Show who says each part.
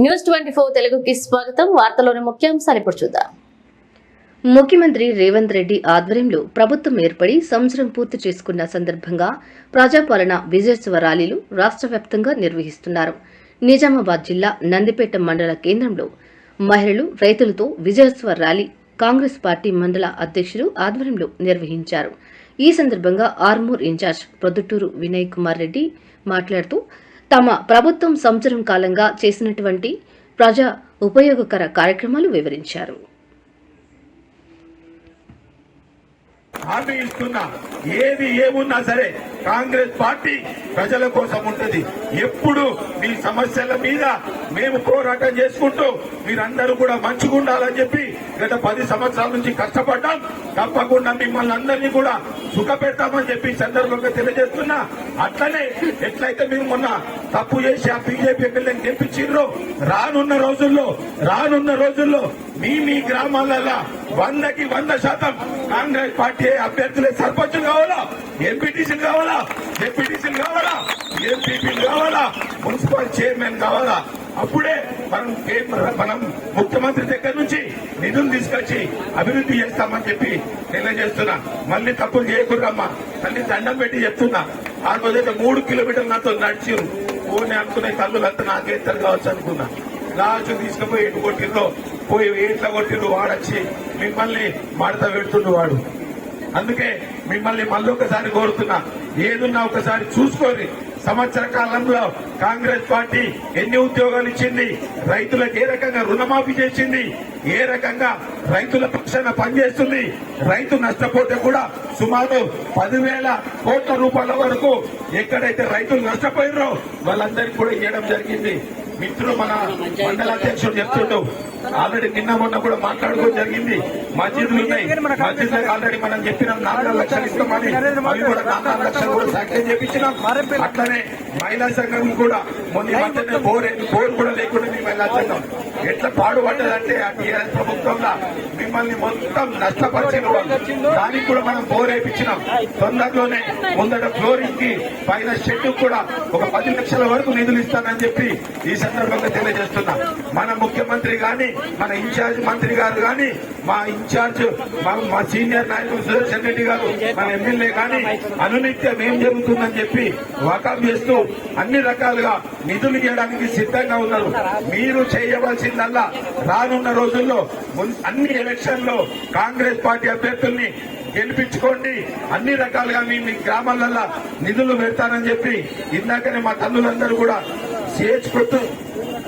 Speaker 1: News twenty four తెలుగుకి స్వాగతం. వార్తలోని ముఖ్యాంశాలు ఇప్పుడు చూద్దాం.
Speaker 2: ముఖ్యమంత్రి రేవంత్ రెడ్డి ఆధ్వర్యంలో ప్రభుత్వం ఏర్పడి సంవత్సరం పూర్తి చేసుకున్న సందర్భంగా ప్రజాపాలన విజయోత్సవ ర్యాలీలు రాష్ట్ర వ్యాప్తంగా నిర్వహిస్తున్నారు. నిజామాబాద్ జిల్లా నందిపేట మండల కేంద్రంలో మహిళలు రైతులతో విజయోత్సవ ర్యాలీ కాంగ్రెస్ పార్టీ మండల అధ్యక్షులు ఆధ్వర్యంలో నిర్వహించారు. ఈ సందర్భంగా ఆర్మూర్ ఇన్ఛార్జ్ ప్రొద్దుటూరు వినయ్ కుమార్ రెడ్డి మాట్లాడుతూ తమ ప్రభుత్వం సంవత్సరం కాలంగా చేసినటువంటి ప్రజా ఉపయోగకర కార్యక్రమాలు వివరించారు.
Speaker 3: హామీ ఇస్తున్నా ఏది ఏమున్నా సరే కాంగ్రెస్ పార్టీ ప్రజల కోసం ఉంటుంది. ఎప్పుడు మీ సమస్యల మీద మేము పోరాటం చేసుకుంటూ మీరందరూ కూడా మంచిగా ఉండాలని చెప్పి గత పది సంవత్సరాల నుంచి కష్టపడ్డాం. తప్పకుండా మిమ్మల్ని అందరినీ కూడా సుఖ పెడతామని చెప్పి సందర్భంగా తెలియజేస్తున్నా. అట్లనే ఎట్లయితే మీరు మొన్న తప్పు చేసి ఆ బీజేపీ ఎమ్మెల్యేని గెలిపించారో రానున్న రోజుల్లో రానున్న రోజుల్లో మీ మీ గ్రామాలలో వందకి వంద శాతం కాంగ్రెస్ పార్టీ అభ్యర్థులే సర్పంచులు కావాలా? ఎంపీటీసీలు కావాలా? డిప్యూటీసీలు కావాలా? ఎంపీపీలు కావాలా? మున్సిపల్ చైర్మన్ కావాలా? అప్పుడే మనం కేంద్ర- మనం ముఖ్యమంత్రి దగ్గర నుంచి నిధులు తీసుకొచ్చి అభివృద్ధి చేస్తామని చెప్పి తెలియజేస్తున్నా మళ్ళీ తప్పులు చేయకూడదమ్మా తల్లి దండం పెట్టి చెప్తున్నా. ఆ రోజైతే మూడు కిలోమీటర్లు నాతో నడిచిరు పోనీ అనుకునే కళ్ళులంతా నాకేస్తారు కావచ్చు అనుకున్నా. లాస్ట్ తీసుకుపోయి ఎటు కొట్టిందో పోయి ఎట్లా కొట్టిండు వాడొచ్చి మిమ్మల్ని మడత పెడుతుండు వాడు. అందుకే మిమ్మల్ని మళ్ళీ ఒకసారి కోరుతున్నా. ఏదున్నా ఒకసారి చూసుకోరి సంవత్సర కాలంలో కాంగ్రెస్ పార్టీ ఎన్ని ఉద్యోగాలు ఇచ్చింది? రైతులకు ఏ రకంగా రుణమాఫీ చేసింది? ఏ రకంగా రైతుల పక్షాన పనిచేస్తుంది? రైతు నష్టపోతే కూడా సుమారు పదివేల కోట్ల రూపాయల వరకు ఎక్కడైతే రైతులు నష్టపోయారో వాళ్ళందరికీ కూడా ఇవ్వడం జరిగింది. మిత్రుడు మన మండల అధ్యక్షుడు చెప్తుండు. ఆల్రెడీ నిన్న మొన్న కూడా మాట్లాడుకోవడం జరిగింది. మస్జిద్లు ఉన్నాయి. మస్జిద్లకు ఆల్రెడీ మనం చెప్పినాం నాలుగు లక్షలు ఇస్తామని. అవి కూడా నాలుగు లక్షలు కూడా సాక్ష్యం చేపించినాం. అట్లనే మహిళా సంఘం కూడా మొన్న మధ్యనే బోర్ బోర్ కూడా లేకుండా మహిళా సంఘం ఎట్లా పాడుపడ్డదంటే ఆ టీఆర్ఎస్ ప్రభుత్వంలో మిమ్మల్ని మొత్తం నష్టపరిచిన దానికి కూడా మనం బోరేపించినాం తొందరలోనే ముందట ఫ్లోరింగ్కి పైన షెడ్ కూడా ఒక పది లక్షల వరకు నిధులు ఇస్తానని చెప్పి ఈ సందర్భంగా తెలియజేస్తున్నా. మన ముఖ్యమంత్రి గాని మన ఇన్ఛార్జ్ మంత్రి గారు గాని మా ఇన్ఛార్జ్ మా- సీనియర్ నాయకులు సుదర్శన్ రెడ్డి గారు మన ఎమ్మెల్యే గాని అనునిత్యం ఏం జరుగుతుందని చెప్పి వాకప్ చేస్తూ అన్ని రకాలుగా నిధులు ఇవ్వడానికి సిద్ధంగా ఉన్నారు. మీరు చేయవలసిన చేయవలసిందల్లా రానున్న రోజుల్లో అన్ని ఎలక్షన్లో కాంగ్రెస్ పార్టీ అభ్యర్థుల్ని గెలిపించుకోండి. అన్ని రకాలుగా మీ మీ గ్రామాలల్లో నిధులు పెడతానని చెప్పి ఇందాకనే మా తల్లులందరూ కూడా చేర్చుకుంటూ